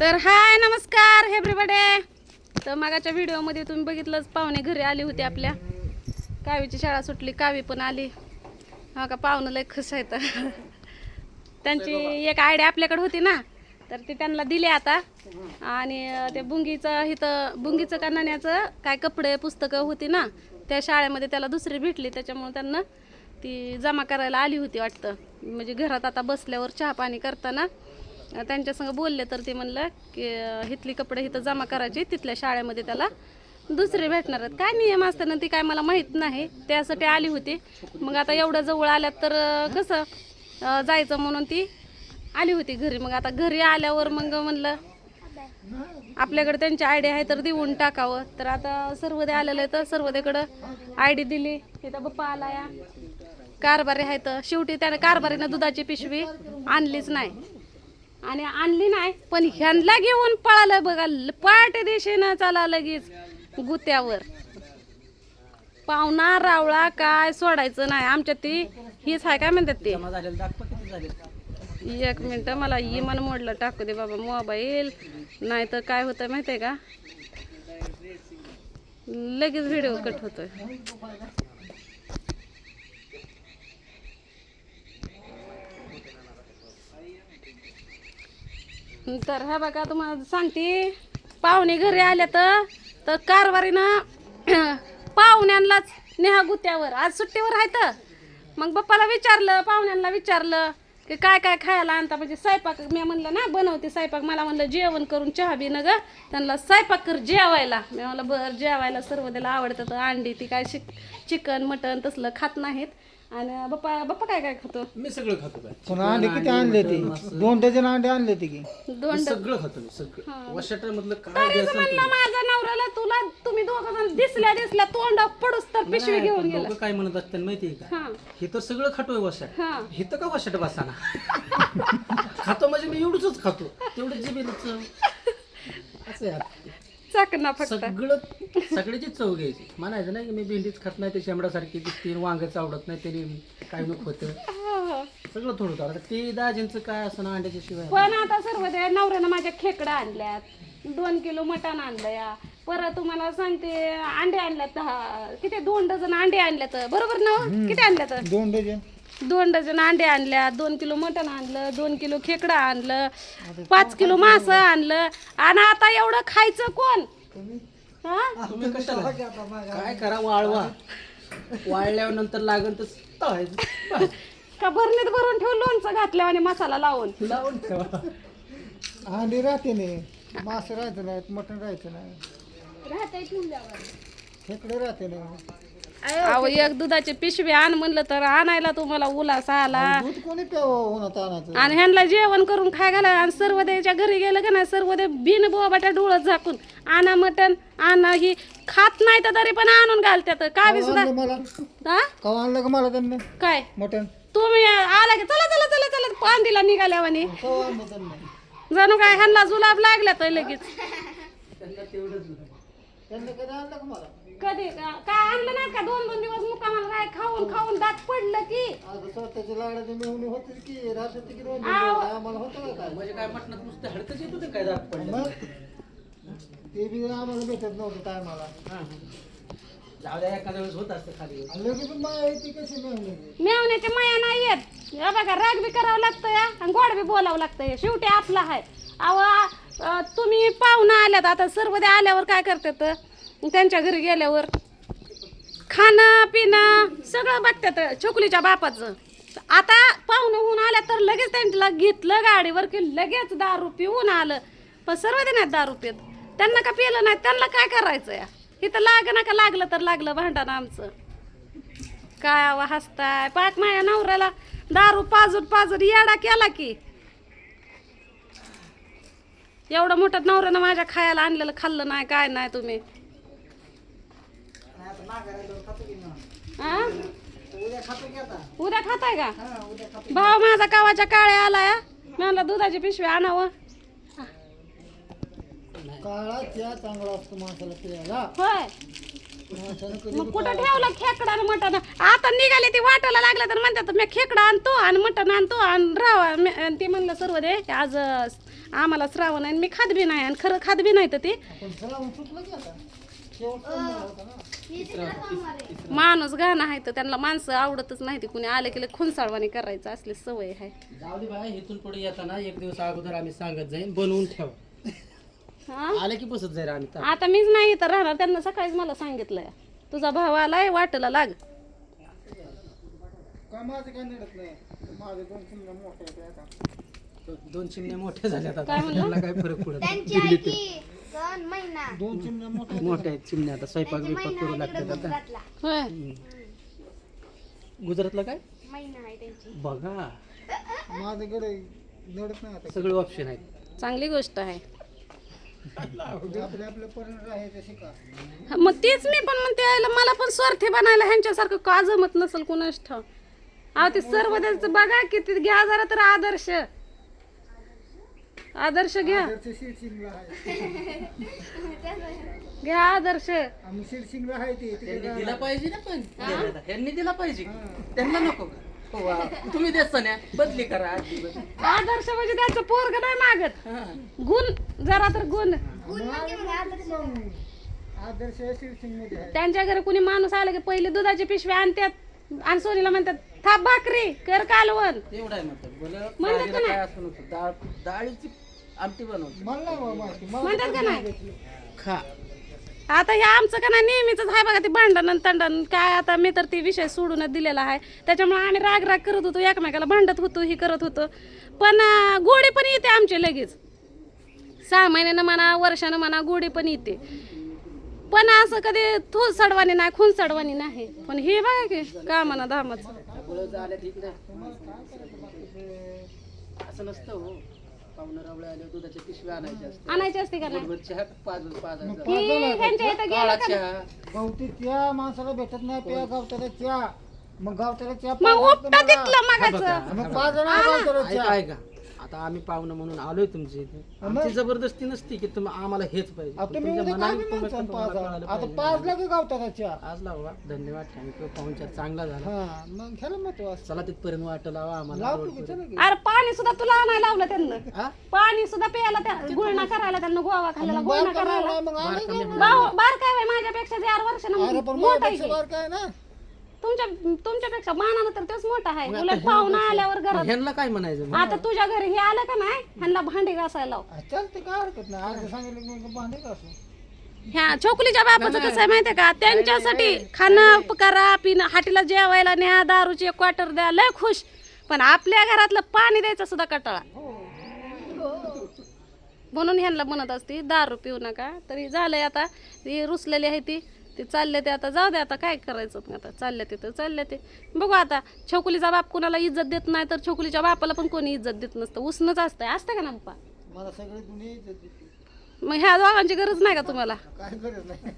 तर हाय नमस्कार हेब्रीबडे तर मागाच्या व्हिडिओमध्ये तुम्ही बघितलंच पाहुणे घरी आली होती आपल्या. कावीची शाळा सुटली कावी पण आली. हा का पाहुणं लय खुश आहेत. त्यांची एक आयडिया आपल्याकडे होती ना तर ती त्यांना दिली आता. आणि ते बुंगीचं इथं बुंगीचं का नाण्याचं काय कपडे पुस्तकं होती ना त्या शाळेमध्ये त्याला दुसरी भेटली. त्याच्यामुळे त्यांना ती जमा करायला आली होती वाटतं. म्हणजे घरात आता बसल्यावर चहा पाणी करताना. त्यांच्यासंग बोलले तर ते म्हणलं की हिथली कपडे इथं जमा करायची तिथल्या शाळेमध्ये त्याला दुसरे भेटणार आहेत. काय नियम असताना ती काय मला माहीत नाही. त्यासाठी आली होती. मग आता एवढं जवळ आल्यात तर कसं जायचं म्हणून ती आली होती घरी. मग आता घरी आल्यावर मग म्हणलं आपल्याकडे त्यांची आय डी आहे तर देऊन टाकावं. तर आता सर्वदे आलेलं आहे तर सर्वदेकडं आय डी दिली. इथं बप्पा आला या कारभारी आहे तर शेवटी त्याने कारभारीनं दुधाची पिशवी आणलीच नाही. आणि आणली नाही पण ह्यांना घेऊन पळालं बघा पाट दिशेनं चला लगेच गुत्यावर. पाहुणा रावळा काय सोडायचं नाही आमच्या ती हीच आहे काय म्हणतात ते? एक मिनटं मला इमान मोडलं टाकू दे बाबा मोबाईल. नाही तर काय होतं माहिती आहे का? लगेच व्हिडिओ कट होतोय. तर हा बघा तुम्हाला सांगते. पाहुणे घरी आल्या तर तर कारवारीनं पाहुण्यांनाच नेहा गुत्यावर. आज सुट्टीवर आहे तर. मग बाप्पाला विचारलं पाहुण्यांना विचारलं की काय काय खायला आणता? म्हणजे स्वयंपाक मी म्हणलं ना बनवते स्वयंपाक. मला म्हणलं जेवण करून चहा बी न ग त्यांना स्वयंपाक कर जेवायला. मी म्हणलं बरं जेवायला सर्व त्याला आवडतं. तर अंडी ती काय शिक चिकन मटन तसलं खात नाहीत. आणि बाप्पा बाप्पा काय काय खातो? मी सगळं खातो काय पण अंडे किती आणले ते? दोन डझन अंडे आणले ते की? दोन सगळं खातो मी सगळं. वर्षात मधलं काय तरीच द्यायचं म्हणलं माझ्या नवऱ्याला तुला तुम्ही दोघं जण दिसल्या दिसल्या तोंड पडूस तर पिशवी घेऊन गेला. लोक काय म्हणत असतात माहितीये का? हा. हे तर सगळं खातोय वर्षात हा. हे तर का वर्षात बसाना? खातो म्हणजे मी एवढंच खातो. तेवढं जिबेला चव असं आहे चाकणा फक्त. सगळं सगळ्याची चव घ्यायची. म्हणायचं नाही की मी भेंडीच खात नाही ते शेंबडासारखी दिसते वांगच आवडत नाही तरी काय नको होतं. हा. सगळं थोडं थोडं. आता ते दाजींचं काय असं ना अंड्याच्या शिवाय? पण आता सर्व त्या नवऱ्यानं माझ्या खेकडा आणल्यात. दोन किलो मटण आणलं या परत तुम्हाला सांगते अंडे आणल्यात दहा किती दोन डझन अंडे आणल्यात. बरोबर ना हो? किती आणल्यात? दोन डझन. दोन डझन अंडे आणल्या दोन किलो मटण आणलं दोन किलो खेकडा आणलं पाच किलो मासं आणलं. आणि आता एवढं खायचं कोण? हा? तुम्ही कशाला? काय करा वाळवा. वाळल्यावर नंतर लागन तर तळायचं. का भरणीत भरून ठेवून लोणचं घातलं आणि मसाला लावून? लावून ठेवा. अंडे राहते नाही. मासे राहते नाहीत मटण राहायचं नाही. खेकडे राहते नाही. अहो एक दुधाची पिशवी आण म्हणलं तर आणायला तुम्हाला उलास आला दूध कोणी प्यावं उन्हात आणायचं? आणि ह्यांना जेवण करून खाय घाला. आणि सर्व द्यायच्या घरी गेलं का नाही सर्व दे बिन बोबाट्या डोळत झाकून. आणा मटण आणा ही. खात नाही तर तरी पण आणून घालत्यात. काय बी सुद्धा आणलं मला. हा कवा आणलं का मला त्यांनी? काय? मटण. तुम्ही आला की चला चला चला चला पांदीला कवा आणलं त्यांनी? जणू काय ह्यांना जुलाब लागल्या तर लगेच. त्यांनी कधी आणलं का मला? कधी का- काय आणलं नाही का? दोन दोन दिवस मुकामाला काय खाऊन खाऊन दात पडलं की. आता स्वतःची लागण्याची मिळवणी होतीच की. आम्हाला होतं का काय? म्हणजे काय नुसतं हडकच येत होते काय दात पडलं? मग? ते बी आम्हाला भेटत नव्हतं काय मला जाऊ द्या एखाद्या वेळेस होत असतं खाली. आणि लगेच माया ती कशी मिळवली मेवण्याची माया नाही येत. हे बघा राग बी करावं लागतं या आणि गोड बी बोलावं लागतं हे. शेवटी आपला आहे अहो अं, तुम्ही पाहुणा आल्यात आता सर्व ते आल्यावर काय करतात? त्यांच्या घरी गेल्यावर खाणं पिणं सगळं बघतात छोकलीच्या बापाचं. आता पाहुणं होऊन आल्या तर लगेच त्यांना घेतलं गाडीवर की लगेच दारू पिऊन आलं. पण सर्व देण्यात दारू पित. त्यांना का पिलं नाही? त्यांना काय करायचं या? इथं लाग ना का लागलं तर लागलं भांडण आमचं. काय आवा हसताय? पाक माझ्या नवऱ्याला दारू पाजून पाजून येडा केला की. एवढं मोठं नवऱ्यानं माझ्या खायला आणलेलं खाल्लं नाही काय नाही तुम्ही. उद्या खाताय का? भाव माझा कावाच्या काळ्या आलाय मी म्हणलं दुधाची पिशवी आणावं. काळा त्या चांगला असतो माणसाला प्यायला होय. माणसानं कधी मग कुठं ठेवलं खेकडा आणि मटण? आता निघाले ती वाटायला लागलं तर म्हणतात मी खेकडा आणतो आणि मटण आणतो आणि राहा ते म्हणलं सर्व दे की आज आम्हाला श्रावण आहे आणि मी खात बी नाही आणि खरं खात बी नाही तर ते. माणूस गाणं आहे तर त्यांना माणसं आवडतच नाही ती कुणी आले की खुनसाळवाणी करायचं असली सवय आहे. जाऊ दे बाय इथून पुढे येताना एक दिवस अगोदर आम्ही सांगत जाईन बनवून ठेव. हा? आले की बसत जाईल आम्ही. आता मीच नाही तर राहणार त्यांना सकाळीच मला सांगितलंय. तुझा भाव आलाय वाटला लाग. काय माझं काय नडत नाही? माझे दोन चिमण्या मोठे आहेत आता. दो- दोन चिमण्या मोठ्या झाल्यात काय फरक पडत दोन चिमण्या मोठ्या आहेत. मोठ्या आहेत चिमण्या आता स्वयंपाक बिपाक करू लागतात आता. गुजरातला. होय. गुजरातला काय? महिना आहे त्यांची. बघा. माझ्याकडे नडत नाही आता. सगळे ऑप्शन आहेत. चांगली गोष्ट आहे. पर्यंत हा, मग तेच मी पण म्हणते मला पण स्वार्थी बनायला ह्यांच्यासारखं का जमत नसेल कुणाच ठाव अहो ते सर्व त्यांचं बघा किती घ्या जरा तर आदर्श. आदर्श घ्या. आदर्श शिरसिंगला आहे. घ्या आदर्श. आम्ही शिरसिंगला आहे ते तिकडे त्यांनी दिला पाहिजे ना पण. त्यांनी दिला पाहिजे. त्यांना नको का? हो वा. तुम्ही देत बदली करा आधी बदली. आदर्श म्हणजे त्यांचं पोरग नाही मागत. हा. गुण जरा तर गुण. मग आदर्श शिरसिंगमध्ये आहे. त्यांच्या घरी कुणी माणूस आला की पहिले दुधाची पिशवी आणतात आणि सोनीला म्हणतात थाप भाकरी कर कालवण. एवढं आहे म्हणतात. बोल म्हणतात का काय असं नसतं डाळ डाळीची आमटी बनवतो. मला नाही बाबा माहिती मला म्हणतात का नाही? खा. आता हे आमचं का नाही नेहमीच आहे बघा ते भांडण आणि तंडण. काय आता मी तर ते विषय सोडूनच दिलेला आहे. त्याच्यामुळे आम्ही राग राग करत होतो एकमेकाला भांडत होतो ही करत होतो. पण अं, गोडी पण येते आमची लगेच. सहा महिन्यानं म्हणा वर्षानं म्हणा गोडी पण येते. पण असं कधी थोस सडवानी नाही खून सडवानी नाही. पण हे बघा की का म्हणा धामाचं ठीक असं नसतं हो. पाहुणं रावळे आले दुधाच्या पिशव्या आणायच्या असतात आणायची असते का नाही? बरोबर चहा पाच पाच ही ह्यांच्या इथं काळा गेलं का चहा. गवती चहा माणसाला भेटत नाही प्या गावताला चहा. मग गावताला चहा मग पाजायचं उपटा. तिथलं मग पाच जण गावताला ऐका चहा. ऐका. आता आम्ही पाहुणं म्हणून आलोय तुमच्या इथे. आमची जबरदस्ती नसती की तुम्ही आम्हाला हेच पाहिजे. आता पण तुम्ही तुमच्या उद्या काय मनाने बी तुम्हाला म्हणसान पाच आता पाहिजे. लाख गावताला चहा आज लावा धन्यवाद थँक्यू पाहुणचार चांगला झाला. हा मग ह्याला महत्त्व असतं. चला तिथपर्यंत वाट लावा आम्हाला लावतो रोड की करून. चला की. अरे पाणी सुद्धा तुला आणायला लावलं त्यांना. हा? पाणी सुद्धा प्यायला त्या गुळणा करायला त्यांना गोवा खाल्ल्याला मग गुळणा करायला. मग आम्ही बार काय वय माझ्यापेक्षा चार अरे पण मोठा माझ्यापेक्षा आहे ना? तुमच्या तुमच्यापेक्षा मानानं तर तेच मोठा आहे. उलट पाहुणा आल्यावर मग घरात ह्यांना काय म्हणायचं? मग? आता तुझ्या घरी हे आलं का नाही? ह्यांना भांडी घासायला लाव. आ, चालते काय हरकत नाही. अर्ध सांगितलं की मग भांडे का असो ह्या छोकलीच्या बापाचं कसं आहे माहितीये का? त्यांच्यासाठी खाणं करा पिणं हाटीला जेवायला न्या दारूची एक क्वार्टर द्या लय खुश. पण आपल्या घरातलं पाणी द्यायचा सुद्धा कटाळा. म्हणून ह्यांना म्हणत असते दारू पिऊ नका. तरी झालंय आता. ती रुसलेली आहे ती. ती चालले ते आता जाऊ दे आता काय करायचं? आता चालले ते तर चालले ते. बघू आता छोकुलीचा बाप कुणाला इज्जत देत नाही तर छोकुलीच्या बापाला पण कोणी इज्जत देत नसतं. उसनच असतंय. असतं का ना पप्पा? मला सगळी दुनिया इज्जत देते. मग ह्या दोघांची गरज नाही का तुम्हाला? काय गरज नाही.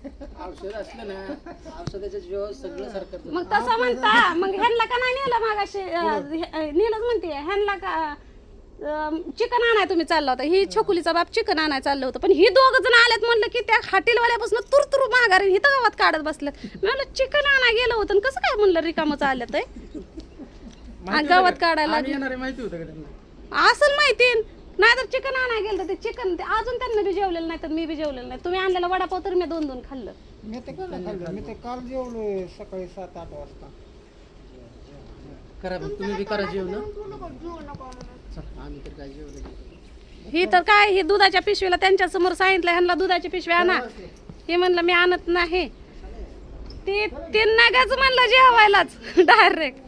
औषध असलं ना औषधाच्या जीवावर सगळं सरकार मग तसं म्हणता. मग ह्यांना का नाही नेलं मागाशी? नेलंच म्हणते ह्यांना का चिकन आणाय तुम्ही चालला होता. ही छोकुलीचा बाप चिकन आणाय चाललं होतं. पण ही दोघ जण आल्यात म्हणलं की त्या हॉटेलवाल्यापासून तुरतुर माघारी हिथं गावात काढत बसल्यात. मी म्हणलं चिकन आणाय गेलं होतं आणि कसं काय म्हणलं रिकामच आल्यात हे? आ, गावात काढायला आहे माहिती असं माहिती. नाही तर चिकन आणाय गेलं तर ते चिकन ते अजून त्यांना बी जेवलेलं नाही तर मी बी जेवलेलं नाही. तुम्ही आणलेला वडापाव तर मी दोन दोन खाल्लं. मी ते खाल्लं? मी ते काल जेवलोय सकाळी सात आठ वाजता. करा तुम्ही बी करा जेवण आम्ही तर काय जेवलं ही तर काय ही दुधाच्या पिशवीला त्यांच्यासमोर सांगितलं ह्यांना दुधाची पिशवी आणा. हे म्हणलं मी आणत नाही. ते त्यांना गच म्हणलं जेवायलाच डायरेक्ट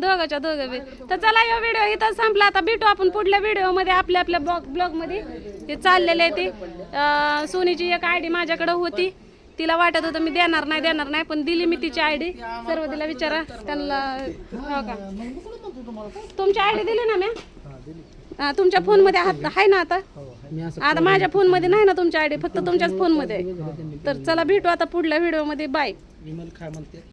दोघाच्या दोघं बी. तर चला या व्हिडिओ इथं संपला. आता भेटू आपण पुढल्या व्हिडिओमध्ये आपल्या आपल्या ब्लॉग ब्लॉगमध्ये हे चाललेले आहे ती. सोनीची एक आय डी माझ्याकडे होती. तिला वाटत होतं मी देणार नाही देणार नाही पण दिली मी तिची आय डी सर्व तिला विचारा त्यांना हो का? तुमची आय डी दिली ना मॅम हा, तुमच्या फोनमध्ये आहात आहे ना आता? मी असं आता माझ्या फोनमध्ये नाही ना तुमची आयडी फक्त तुमच्याच फोनमध्ये आहे. तर चला भेटू आता पुढल्या व्हिडिओमध्ये. बाय विमल काय म्हणते.